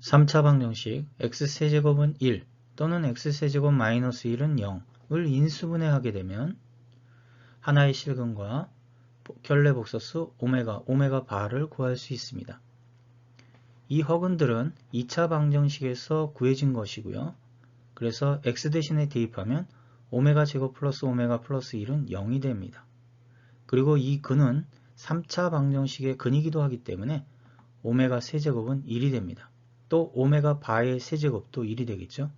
3차 방정식 x세제곱은 1 또는 x세제곱 마이너스 1은 0을 인수분해하게 되면 하나의 실근과 결례복소수 오메가, 오메가 바를 구할 수 있습니다. 이 허근들은 2차 방정식에서 구해진 것이고요. 그래서 x 대신에 대입하면 오메가 제곱 플러스 오메가 플러스 1은 0이 됩니다. 그리고 이 근은 3차 방정식의 근이기도 하기 때문에 오메가 세제곱은 1이 됩니다. 또 오메가 바의 세제곱도 1이 되겠죠.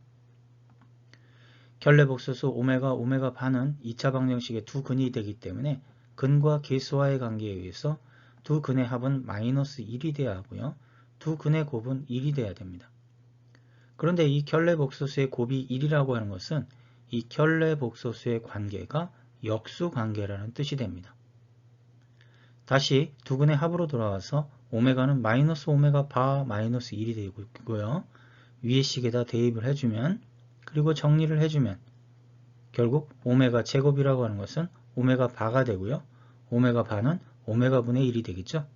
결례복소수 오메가 오메가 바는 2차 방정식의 두 근이 되기 때문에 근과 개수와의 관계에 의해서 두 근의 합은 마이너스 1이 돼야 하고요. 두 근의 곱은 1이 돼야 됩니다. 그런데 이 결례복소수의 곱이 1이라고 하는 것은 이 결례복소수의 관계가 역수 관계라는 뜻이 됩니다. 다시 두 근의 합으로 돌아와서 오메가는 마이너스 오메가 바 마이너스 1이 되고 있고요. 위의 식에다 대입을 해주면 그리고 정리를 해주면 결국 오메가 제곱이라고 하는 것은 오메가 바가 되고요. 오메가 바는 오메가 분의 1이 되겠죠.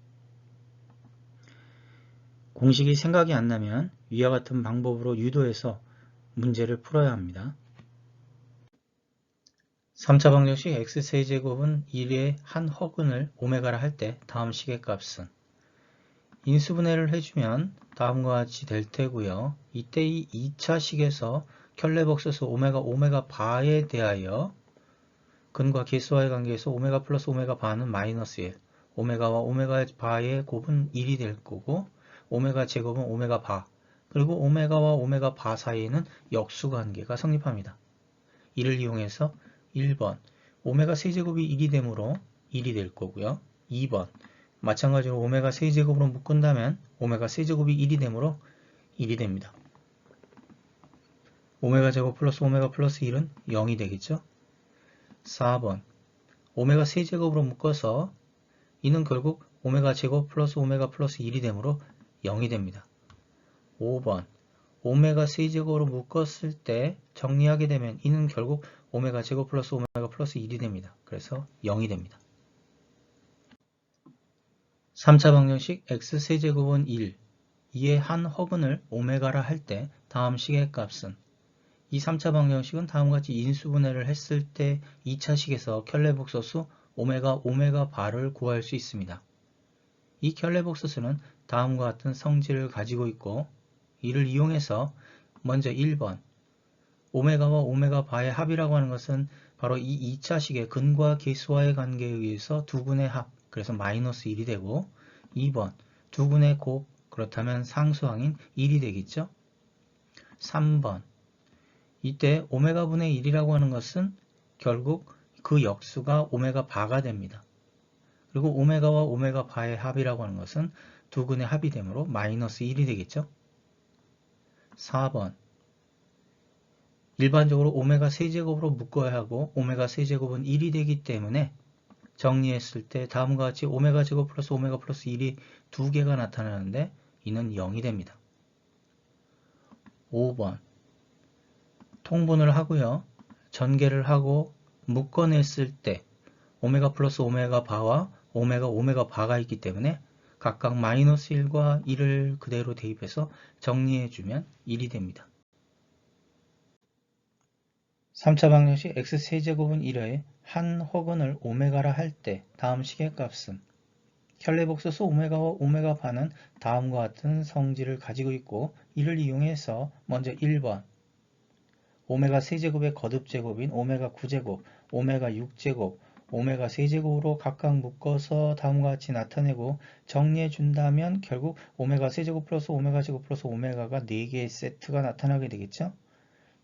공식이 생각이 안 나면 위와 같은 방법으로 유도해서 문제를 풀어야 합니다. 3차 방정식 x세제곱은 1의 한 허근을 오메가라 할 때 다음 식의 값은 인수분해를 해주면 다음과 같이 될 테고요. 이때 이 2차 식에서 켤레복소수 오메가 오메가 바에 대하여 근과 개수와의 관계에서 오메가 플러스 오메가 바는 마이너스 1 오메가와 오메가 바의 곱은 1이 될 거고 오메가 제곱은 오메가 바 그리고 오메가와 오메가 바 사이에는 역수관계가 성립합니다. 이를 이용해서 1번 오메가 세제곱이 1이 되므로 1이 될 거고요. 2번 마찬가지로 오메가 세제곱으로 묶은다면 오메가 세제곱이 1이 되므로 1이 됩니다. 오메가 제곱 플러스 오메가 플러스 1은 0이 되겠죠. 4번 오메가 세제곱으로 묶어서 이는 결국 오메가 제곱 플러스 오메가 플러스 1이 되므로 0이 됩니다. 5번 오메가 세제곱으로 묶었을 때 정리하게 되면 이는 결국 오메가 제곱 플러스 오메가 플러스 1이 됩니다. 그래서 0이 됩니다. 3차 방정식 x세제곱은 1, 이의 한 허근을 오메가라 할 때 다음 식의 값은 이 3차 방정식은 다음과 같이 인수분해를 했을 때 2차 식에서 켤레복소수 오메가 오메가 바를 구할 수 있습니다. 이 켤레복소수는 다음과 같은 성질을 가지고 있고 이를 이용해서 먼저 1번 오메가와 오메가 바의 합이라고 하는 것은 바로 이 2차식의 근과 개수와의 관계에 의해서 두 군의 합 그래서 마이너스 1이 되고 2번 두 군의 곱 그렇다면 상수항인 1이 되겠죠. 3번 이때 오메가 분의 1이라고 하는 것은 결국 그 역수가 오메가 바가 됩니다. 그리고 오메가와 오메가 바의 합이라고 하는 것은 두 근의 합이 되므로 마이너스 1이 되겠죠. 4번 일반적으로 오메가 세제곱으로 묶어야 하고 오메가 세제곱은 1이 되기 때문에 정리했을 때 다음과 같이 오메가 제곱 플러스 오메가 플러스 1이 두 개가 나타나는데 이는 0이 됩니다. 5번 통분을 하고요. 전개를 하고 묶어냈을 때 오메가 플러스 오메가 바와 오메가 오메가 바가 있기 때문에 각각 마이너스 1과 1을 그대로 대입해서 정리해주면 1이 됩니다. 3차 방정식 x세제곱은 1의 한 허근을 오메가라 할 때 다음 식의 값은 켤레복소수 오메가와 오메가 바는 다음과 같은 성질을 가지고 있고 이를 이용해서 먼저 1번 오메가 세제곱의 거듭제곱인 오메가 9제곱, 오메가 6제곱, 오메가 세제곱으로 각각 묶어서 다음과 같이 나타내고 정리해 준다면 결국 오메가 세제곱 플러스 오메가 제곱 플러스 오메가가 4개의 세트가 나타나게 되겠죠.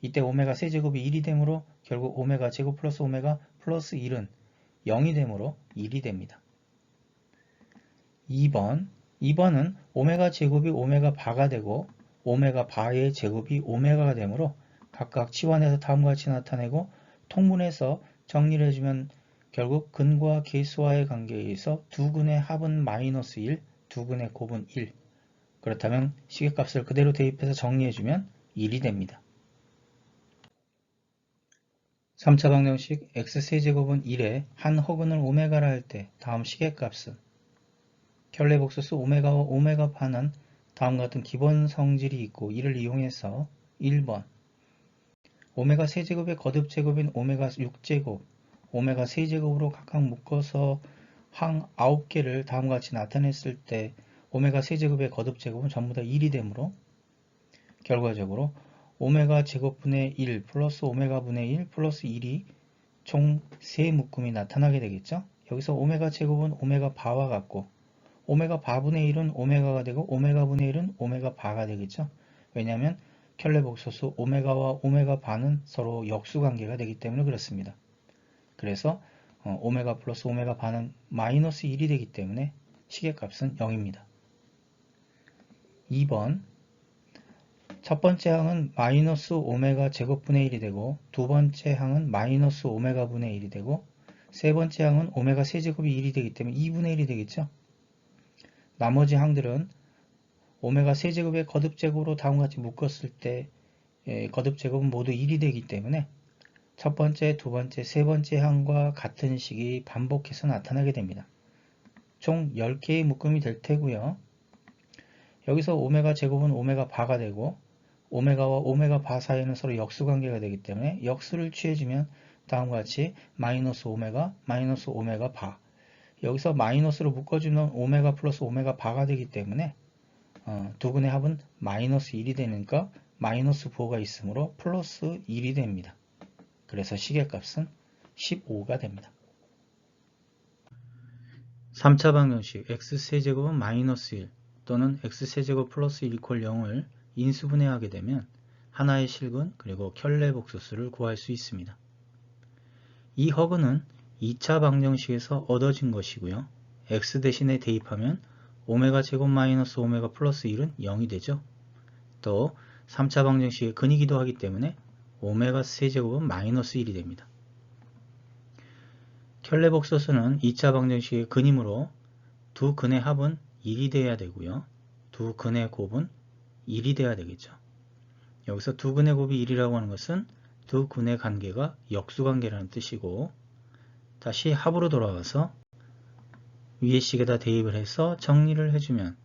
이때 오메가 세제곱이 1이 되므로 결국 오메가 제곱 플러스 오메가 플러스 1은 0이 되므로 1이 됩니다. 2번 2번은 오메가 제곱이 오메가 바가 되고 오메가 바의 제곱이 오메가가 되므로 각각 치환해서 다음과 같이 나타내고 통분해서 정리를 해주면 결국 근과 개수와의 관계에 의해서 두 근의 합은 마이너스 1, 두 근의 곱은 1. 그렇다면 시계값을 그대로 대입해서 정리해주면 1이 됩니다. 3차 방정식 x세제곱은 1에 한 허근을 오메가라 할 때 다음 시계값은? 켤레복소수 오메가와 오메가 파는 다음과 같은 기본 성질이 있고 이를 이용해서 1번. 오메가 세제곱의 거듭 제곱인 오메가 6제곱, 오메가 세제곱으로 각각 묶어서 항 9개를 다음과 같이 나타냈을 때 오메가 세제곱의 거듭 제곱은 전부 다 1이 되므로 결과적으로 오메가 제곱분의 1 플러스 오메가 분의 1 플러스 1이 총 3묶음이 나타나게 되겠죠. 여기서 오메가 제곱은 오메가 바와 같고 오메가 바분의 1은 오메가가 되고 오메가 분의 1은 오메가 바가 되겠죠. 왜냐하면 켈레복소수 오메가와 오메가 바는 서로 역수관계가 되기 때문에 그렇습니다. 그래서 어, 오메가 플러스 오메가 바는 마이너스 1이 되기 때문에 시계값은 0입니다. 2번 첫 번째 항은 마이너스 오메가 제곱분의 1이 되고 두 번째 항은 마이너스 오메가 분의 1이 되고 세 번째 항은 오메가 세제곱이 1이 되기 때문에 2분의 1이 되겠죠. 나머지 항들은 오메가 세제곱의 거듭제곱으로 다음과 같이 묶었을 때 예, 거듭제곱은 모두 1이 되기 때문에 첫 번째, 두 번째, 세 번째 항과 같은 식이 반복해서 나타나게 됩니다. 총 10개의 묶음이 될 테고요. 여기서 오메가 제곱은 오메가 바가 되고 오메가와 오메가 바 사이에는 서로 역수 관계가 되기 때문에 역수를 취해주면 다음과 같이 마이너스 오메가, 마이너스 오메가 바 여기서 마이너스로 묶어주면 오메가 플러스 오메가 바가 되기 때문에 어, 두 분의 합은 마이너스 1이 되니까 마이너스 부호가 있으므로 플러스 1이 됩니다. 그래서 시계값은 15가 됩니다. 3차 방정식 x세제곱은 마이너스 1 또는 x세제곱 플러스 1 이퀄 0을 인수분해하게 되면 하나의 실근 그리고 켤레복소수를 구할 수 있습니다. 이 허근은 2차 방정식에서 얻어진 것이고요. x 대신에 대입하면 오메가 제곱 마이너스 오메가 플러스 1은 0이 되죠. 또 3차 방정식의 근이기도 하기 때문에 오메가 세제곱은 마이너스 1이 됩니다. 켈레복소수는 2차 방정식의 근이므로 두 근의 합은 1이 돼야 되고요. 두 근의 곱은 1이 돼야 되겠죠. 여기서 두 근의 곱이 1이라고 하는 것은 두 근의 관계가 역수관계라는 뜻이고 다시 합으로 돌아와서 위의 식에다 대입을 해서 정리를 해주면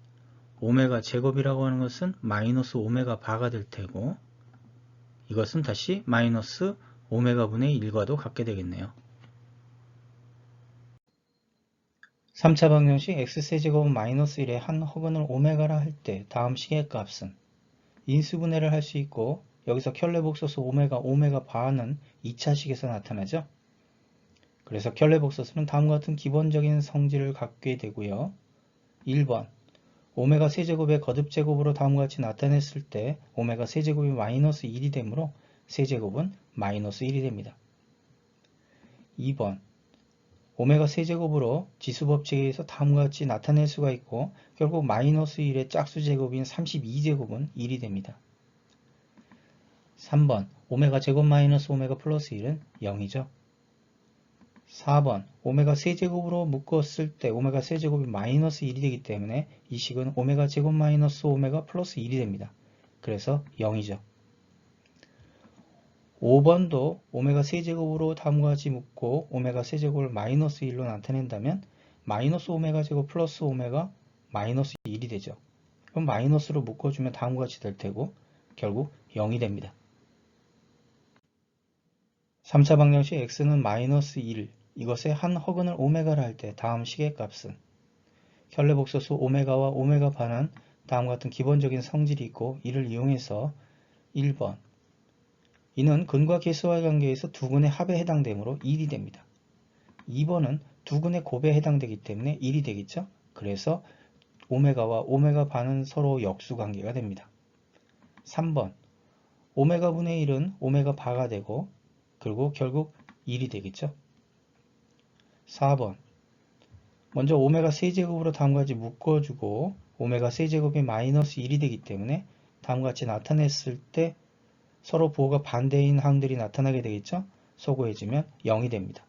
오메가 제곱이라고 하는 것은 마이너스 오메가 바가 될 테고 이것은 다시 마이너스 오메가 분의 1과도 같게 되겠네요. 3차 방정식 x세제곱은 마이너스 1의 한 허근을 오메가라 할 때 다음 식의 값은 인수분해를 할 수 있고 여기서 켤레복소수 오메가 오메가 바는 2차 식에서 나타나죠. 그래서 켤레복소수는 다음과 같은 기본적인 성질을 갖게 되고요. 1번 오메가 세제곱의 거듭제곱으로 다음과 같이 나타냈을 때 오메가 세제곱이 마이너스 1이 되므로 세제곱은 마이너스 1이 됩니다. 2번 오메가 세제곱으로 지수 법칙에 의해서 다음과 같이 나타낼 수가 있고 결국 마이너스 1의 짝수 제곱인 32제곱은 1이 됩니다. 3번 오메가 제곱 마이너스 오메가 플러스 1은 0이죠. 4번 오메가 세제곱으로 묶었을 때 오메가 세제곱이 마이너스 1이 되기 때문에 이 식은 오메가 제곱 마이너스 오메가 플러스 1이 됩니다. 그래서 0이죠. 5번도 오메가 세제곱으로 다음과 같이 묶고 오메가 세제곱을 마이너스 1로 나타낸다면 마이너스 오메가 제곱 플러스 오메가 마이너스 1이 되죠. 그럼 마이너스로 묶어주면 다음과 같이 될 테고 결국 0이 됩니다. 3차 방정식 x는 마이너스 1 이것의 한 허근을 오메가라 할때 다음 식의 값은 켤레복소수 오메가와 오메가 반은 다음과 같은 기본적인 성질이 있고 이를 이용해서 1번 이는 근과 개수와의 관계에서 두 근의 합에 해당되므로 1이 됩니다. 2번은 두 근의 곱에 해당되기 때문에 1이 되겠죠. 그래서 오메가와 오메가 반은 서로 역수 관계가 됩니다. 3번 오메가 분의 1은 오메가 바가 되고 그리고 결국 1이 되겠죠. 4번 먼저 오메가 세제곱으로 다음과 같이 묶어주고 오메가 세제곱이 마이너스 1이 되기 때문에 다음과 같이 나타냈을 때 서로 부호가 반대인 항들이 나타나게 되겠죠. 소거해주면 0이 됩니다.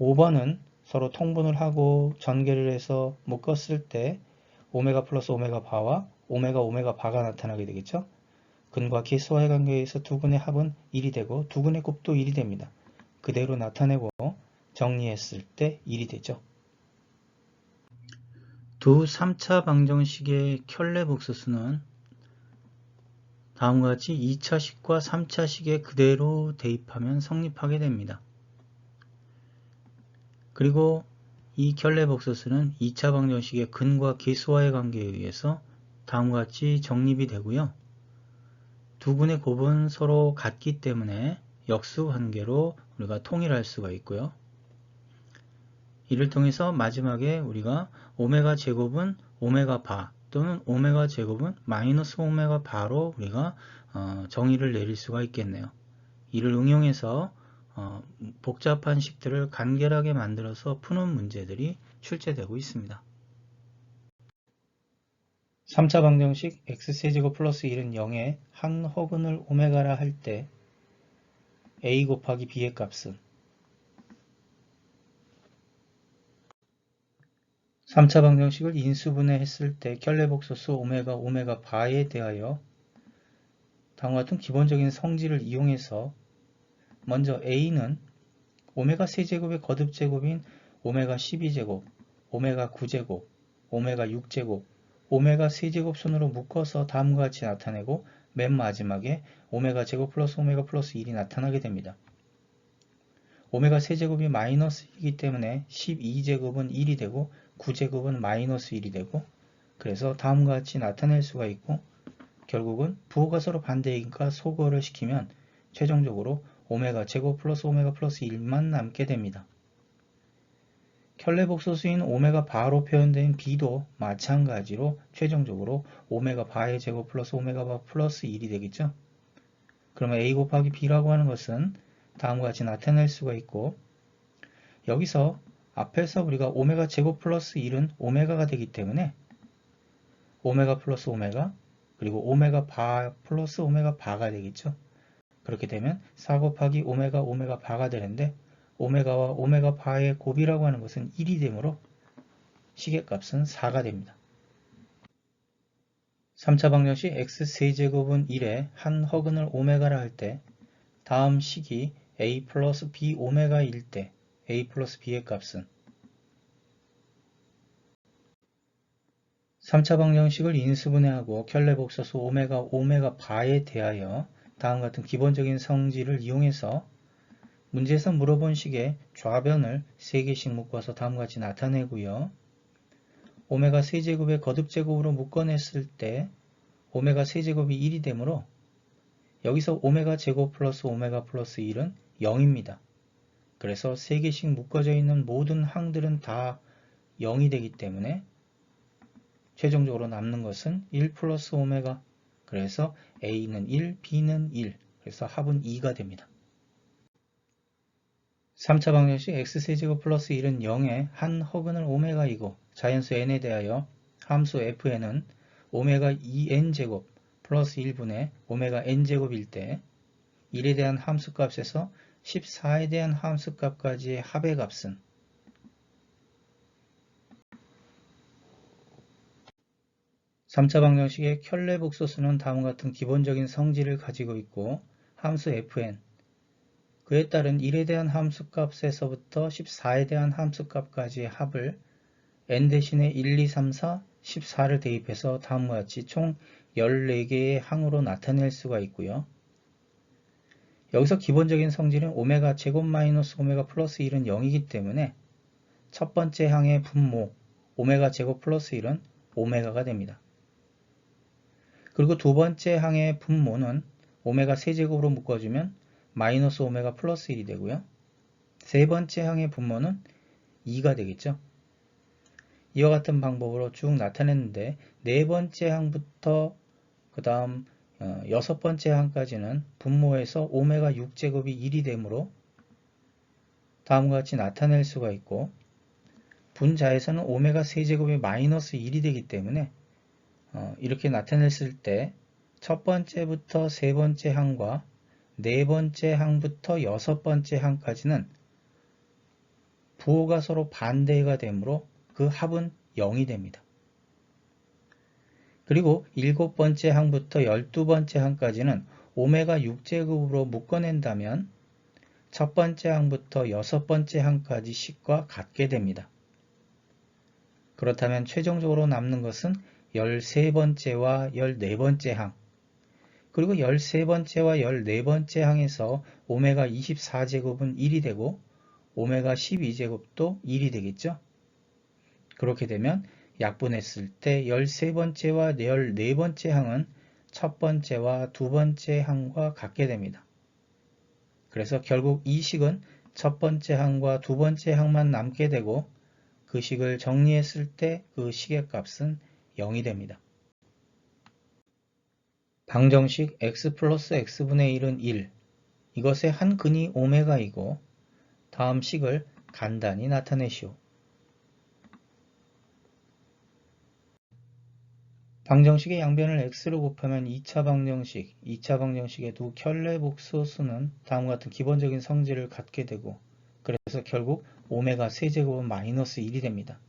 5번은 서로 통분을 하고 전개를 해서 묶었을 때 오메가 플러스 오메가 바와 오메가 오메가 바가 나타나게 되겠죠. 근과 개수와의 관계에서 두 근의 합은 1이 되고 두 근의 곱도 1이 됩니다. 그대로 나타내고 정리했을 때 1이 되죠. 두 3차 방정식의 켤레복소수는 다음과 같이 2차식과 3차식에 그대로 대입하면 성립하게 됩니다. 그리고 이 켤레복소수는 2차 방정식의 근과 계수와의 관계에 의해서 다음과 같이 정립이 되고요. 두 군의 곱은 서로 같기 때문에 역수 관계로 우리가 통일할 수가 있고요. 이를 통해서 마지막에 우리가 오메가 제곱은 오메가 바 또는 오메가 제곱은 마이너스 오메가 바로 우리가 어, 정의를 내릴 수가 있겠네요. 이를 응용해서 어, 복잡한 식들을 간결하게 만들어서 푸는 문제들이 출제되고 있습니다. 3차 방정식 x세제곱 플러스 1은 0에 한 허근을 오메가라 할 때 a 곱하기 b의 값은 3차 방정식을 인수분해 했을 때 켤레복소수 오메가 오메가 바에 대하여 다음과 같은 기본적인 성질을 이용해서 먼저 a는 오메가 세제곱의 거듭 제곱인 오메가 12제곱, 오메가 9제곱, 오메가 6제곱, 오메가 세제곱 순으로 묶어서 다음과 같이 나타내고 맨 마지막에 오메가 제곱 플러스 오메가 플러스 1이 나타나게 됩니다. 오메가 세제곱이 마이너스이기 때문에 12제곱은 1이 되고 9제곱은 마이너스 1이 되고 그래서 다음과 같이 나타낼 수가 있고 결국은 부호가 서로 반대이니까 소거를 시키면 최종적으로 오메가 제곱 플러스 오메가 플러스 1만 남게 됩니다. 켤레복소수인 오메가 바로 표현된 b도 마찬가지로 최종적으로 오메가 바의 제곱 플러스 오메가 바 플러스 1이 되겠죠. 그러면 a 곱하기 b라고 하는 것은 다음과 같이 나타낼 수가 있고 여기서 앞에서 우리가 오메가 제곱 플러스 1은 오메가가 되기 때문에 오메가 플러스 오메가 그리고 오메가 바 플러스 오메가 바가 되겠죠. 그렇게 되면 4 곱하기 오메가 오메가 바가 되는데 오메가와 오메가 바의 곱이라고 하는 것은 1이 되므로 시계값은 4가 됩니다. 3차 방정식 x세제곱은 1에 한 허근을 오메가라 할 때 다음 식이 a 플러스 b 오메가일 때 a 플러스 b의 값은 3차 방정식을 인수분해하고 켤레복소수 오메가 오메가 바에 대하여 다음 같은 기본적인 성질을 이용해서 문제에서 물어본 식의 좌변을 3개씩 묶어서 다음과 같이 나타내고요. 오메가 세제곱의 거듭제곱으로 묶어냈을 때 오메가 세제곱이 1이 되므로 여기서 오메가 제곱 플러스 오메가 플러스 1은 0입니다. 그래서 3개씩 묶어져 있는 모든 항들은 다 0이 되기 때문에 최종적으로 남는 것은 1 플러스 오메가 그래서 A는 1, B는 1 그래서 합은 2가 됩니다. 3차 방정식 x세제곱 플러스 1은 0에 한 허근을 오메가이고 자연수 n에 대하여 함수 fn은 오메가 2n제곱 플러스 1분의 오메가 n제곱일 때 1에 대한 함수값에서 14에 대한 함수 값까지의 합의 값은 3차 방정식의 켤레 복소수는 다음과 같은 기본적인 성질을 가지고 있고 함수 fn 그에 따른 1에 대한 함수값에서부터 14에 대한 함수값까지의 합을 n 대신에 1, 2, 3, 4, 14를 대입해서 다음과 같이 총 14개의 항으로 나타낼 수가 있고요. 여기서 기본적인 성질은 오메가 제곱 마이너스 오메가 플러스 1은 0이기 때문에 첫 번째 항의 분모 오메가 제곱 플러스 1은 오메가가 됩니다. 그리고 두 번째 항의 분모는 오메가 세제곱으로 묶어주면 마이너스 오메가 플러스 1이 되고요. 세 번째 항의 분모는 2가 되겠죠. 이와 같은 방법으로 쭉 나타냈는데 네 번째 항부터 그 다음 어, 여섯 번째 항까지는 분모에서 오메가 6제곱이 1이 되므로 다음과 같이 나타낼 수가 있고 분자에서는 오메가 세제곱이 마이너스 1이 되기 때문에 어, 이렇게 나타냈을 때 첫 번째부터 세 번째 항과 네 번째 항부터 여섯 번째 항까지는 부호가 서로 반대가 되므로 그 합은 0이 됩니다. 그리고 일곱 번째 항부터 열두 번째 항까지는 오메가 6제곱으로 묶어낸다면 첫 번째 항부터 여섯 번째 항까지 식과 같게 됩니다. 그렇다면 최종적으로 남는 것은 13번째와 14번째 항 그리고 13번째와 14번째 항에서 오메가 24제곱은 1이 되고 오메가 12제곱도 1이 되겠죠. 그렇게 되면 약분했을 때 13번째와 14번째 항은 첫 번째와 두 번째 항과 같게 됩니다. 그래서 결국 이 식은 첫 번째 항과 두 번째 항만 남게 되고 그 식을 정리했을 때 그 식의 값은 0이 됩니다. 방정식 x 플러스 x분의 1은 1 이것의 한 근이 오메가이고 다음 식을 간단히 나타내시오. 방정식의 양변을 x로 곱하면 2차 방정식, 2차 방정식의 두 켤레 복소수는 다음과 같은 기본적인 성질을 갖게 되고 그래서 결국 오메가 세제곱은 마이너스 1이 됩니다.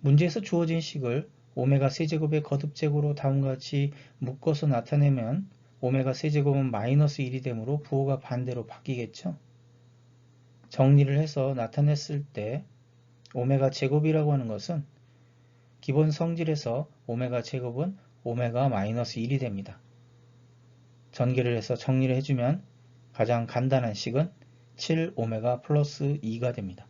문제에서 주어진 식을 오메가 세제곱의 거듭제곱으로 다음과 같이 묶어서 나타내면 오메가 세제곱은 마이너스 1이 되므로 부호가 반대로 바뀌겠죠. 정리를 해서 나타냈을 때 오메가 제곱이라고 하는 것은 기본 성질에서 오메가 제곱은 오메가 마이너스 1이 됩니다. 전개를 해서 정리를 해주면 가장 간단한 식은 7 오메가 플러스 2가 됩니다.